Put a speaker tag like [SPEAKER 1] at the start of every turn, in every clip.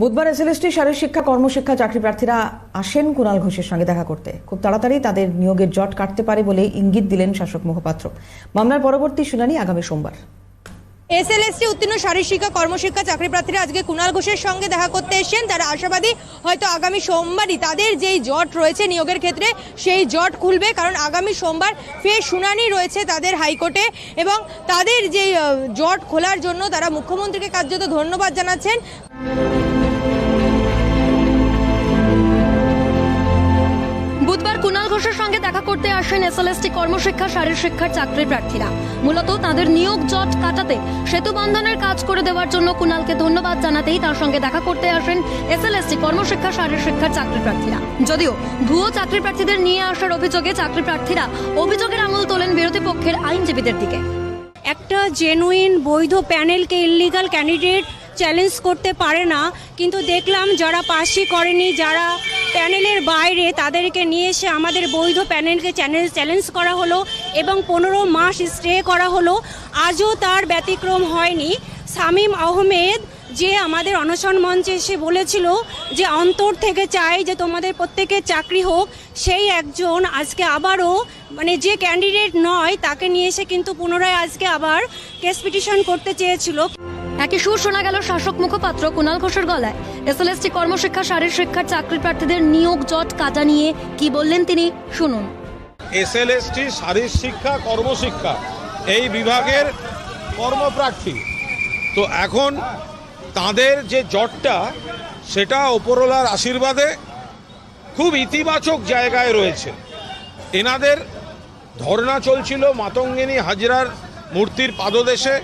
[SPEAKER 1] বুধবার এসএলএসটি শারীর শিক্ষা, কর্মশিক্ষা চাকরি প্রার্থীরা আসেন কুণাল ঘোষের সঙ্গে দেখা করতে। খুব তাড়াতাড়ি তাদের নিয়োগের জট কাটতে পারে বলে ইঙ্গিত দিলেন শাসক মুখপাত্র। মামলার পরবর্তী শুনানি আগামী সোমবার।
[SPEAKER 2] এসএলএসটি উত্তীর্ণ শারীর শিক্ষা, কর্মশিক্ষা চাকরি প্রার্থীরা আজকে কুণাল ঘোষের সঙ্গে দেখা করতে এসেছেন। তারা আশাবাদী হয়তো আগামী সোমবারই তাদের যেই জট রয়েছে নিয়োগের ক্ষেত্রে, সেই জট খুলবে। কারণ আগামী সোমবার ফের শুনানি রয়েছে তাদের হাইকোর্টে এবং তাদের যেই জট খোলার জন্য তারা মুখ্যমন্ত্রীকে কার্যত ধন্যবাদ জানাচ্ছেন।
[SPEAKER 3] ঘোষের সঙ্গে দেখা করতে আসেন এসএলএসটি কর্মশিক্ষা শারীর শিক্ষার চাকরি প্রার্থীরা। মূলত তাদের নিয়োগ জট কাটাতে সেতু বন্ধনের কাজ করে দেওয়ার জন্য কুণালকে ধন্যবাদ জানাতেই তার সঙ্গে দেখা করতে আসেন এসএলএসটি কর্মশিক্ষা শারীর শিক্ষার চাকরি প্রার্থীরা। যদিও ভুয়ো চাকরি প্রার্থীদের নিয়ে আসার অভিযোগে চাকরি প্রার্থীরা অভিযোগের আঙুল তোলেন বিরোধী পক্ষের আইনজীবীদের দিকে।
[SPEAKER 4] একটা জেনুইন বৈধ প্যানেলকে ইলিগাল ক্যান্ডিডেট চ্যালেঞ্জ করতে পারে না, কিন্তু দেখলাম যারা পাশই করেনি, যারা প্যানেলের বাইরে তাদেরকে নিয়ে এসে আমাদের বৈধ প্যানেলকে চ্যালেঞ্জ চ্যালেঞ্জ করা হলো এবং পনেরো মাস স্টে করা হলো। আজও তার ব্যতিক্রম হয়নি। শামীম আহমেদ যে আমাদের অনশন মঞ্চে এসে বলেছিল যে অন্তর থেকে চাই যে তোমাদের প্রত্যেকের চাকরি হোক, সেই একজন আজকে আবারও মানে যে ক্যান্ডিডেট নয়, তাকে নিয়ে এসে কিন্তু পুনরায় আজকে আবার কেস পিটিশন করতে চেয়েছিল।
[SPEAKER 3] একই সুর শোনা গেল শাসক মুখপাত্র কুণাল ঘোষের গলায়। এসএলএসটি কর্মশিক্ষা শারীর শিক্ষার চাকরি প্রার্থীদের নিয়োগ জট কাটা নিয়ে কি বললেন তিনি? শুনুন।
[SPEAKER 5] এসএলএসটি শারীর শিক্ষা, কর্মশিক্ষা এই বিভাগের কর্মপ্রার্থী। তো এখন তাদের যে জটটা, সেটা ওপরওয়ালার আশীর্বাদে খুব ইতিবাচক জায়গায় রয়েছে। এনাদের ধর্ণা চলছিল মাতঙ্গিনী হাজরার মূর্তির পাদদেশে।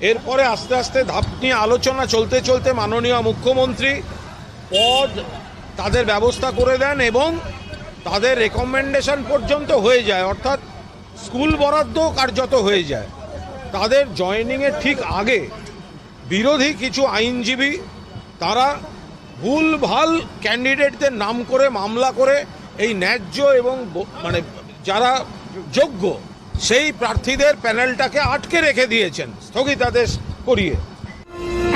[SPEAKER 5] এরপরে আস্তে আস্তে ধাপ নিয়ে আলোচনা চলতে চলতে মাননীয় মুখ্যমন্ত্রী পদ তাদের ব্যবস্থা করে দেন এবং তাদের রেকমেন্ডেশন পর্যন্ত হয়ে যায়। অর্থাৎ স্কুল বরাদ্দ কার্যত হয়ে যায়। তাদের জয়েনিংয়ের ঠিক আগে বিরোধী কিছু আইনজীবী তারা ভুল ভালো ক্যান্ডিডেটদের নাম করে, মামলা করে এই ন্যায্য এবং মানে যারা যোগ্য সেই প্রার্থীদের প্যানেলটাকে আটকে রেখে দিয়েছেন। স্থগিতাদেশ করিয়ে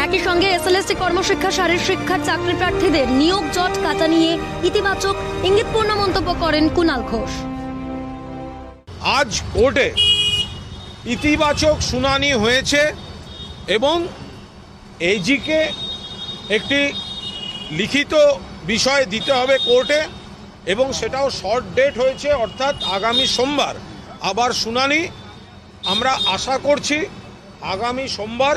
[SPEAKER 3] একই সঙ্গে এসএলএসটি কর্মশিক্ষা শারীর শিক্ষার চাকরি প্রার্থীদের নিয়োগ জট কাটা নিয়ে ইতিবাচক ইঙ্গিতপূর্ণ মন্তব্য করেন কুণাল ঘোষ।
[SPEAKER 5] আজ কোর্টে ইতিবাচক শুনানি হয়েছে এবং এইজিকে একটি লিখিত বিষয় দিতে হবে কোর্টে এবং সেটাও শর্ট ডেট হয়েছে অর্থাৎ আগামী সোমবার। আবার শুনানি আমরা আশা করছি আগামী সোমবার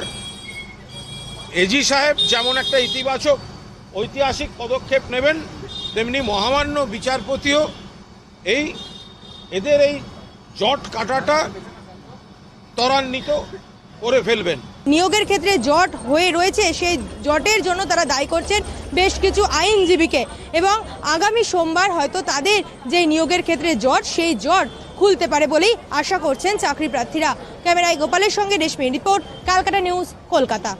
[SPEAKER 5] এজি সাহেব যেমন একটা ইতিবাচক ঐতিহাসিক পদক্ষেপ নেবেন, তেমনি মহামান্য বিচারপতিও এই এদের এই জট কাটাটা ত্বরান্বিত করে ফেলবেন।
[SPEAKER 2] নিয়োগের ক্ষেত্রে জট হয়ে রয়েছে, সেই জটের জন্য তারা দায়ী করছেন বেশ কিছু আইনজীবীকে এবং আগামী সোমবার হয়তো তাদের যে নিয়োগের ক্ষেত্রে জট, সেই জট খুলতে পারে বলেই আশা করছেন চাকরি প্রার্থীরা। ক্যামেরায় গোপালের সঙ্গে রেশমি, রিপোর্ট কালকাটা নিউজ, কলকাতা।